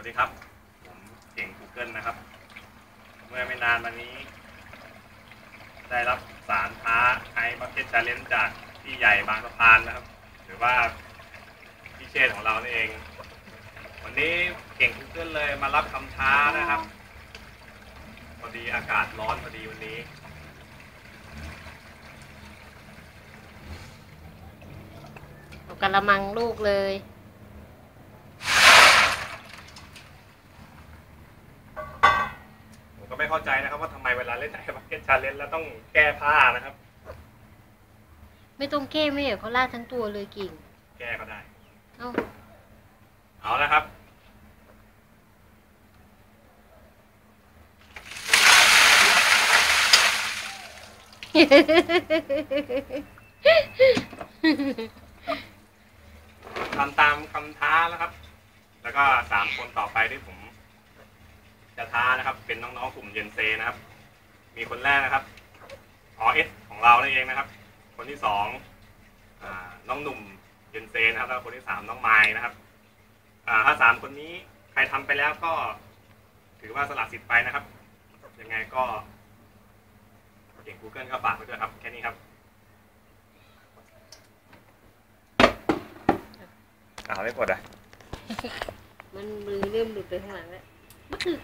วัสดีครับ ผมเก่ง Google นะครับ เมื่อไม่นานมานี้ ได้รับสารท้าไอมาร์เก็ตชาเลนจ์จากพี่ใหญ่บางสะพานนะครับ หรือว่าพี่เชษของเรานี่เอง วันนี้เก่ง Google เลยมารับคำท้านะครับ พอดีอากาศร้อนพอดีวันนี้กระมังลูกเลย ผมก็ ไม่เข้าใจนะครับ ว่าทำไมเวลาเล่นไอมาร์เก็ตชาเลนจ์แล้วต้องแก้ผ้านะครับ ไม่ต้องแก้ไม่เหรอเขาลาดทั้งตัวเลยกิ่ง แก้ก็ได้ เอ้าเอาละครับทำตามคำท้าแล้วครับ แล้วก็สามคนต่อไปที่ผม จะท้านะครับ เป็นน้องๆกลุ่มเยนเซนะครับ มีคนแรกนะครับอเอสของเรานั่นเองนะครับ คนที่สองอ่าน้องหนุ่มเยนเซนะครับแล้วก็คนที่สามน้องไม้นะครับอ่าถ้าสามคนนี้ใครทำไปแล้วก็ ถือว่าสละสิทธิ์ไปนะครับ ยังไงก็เก่ง Google ก็ฝากไว้ด้วยครับ แค่นี้ครับอ้าวไม่กดอะ มันมือเริ่มหลุดไปข้างหลังแล้วมันคือ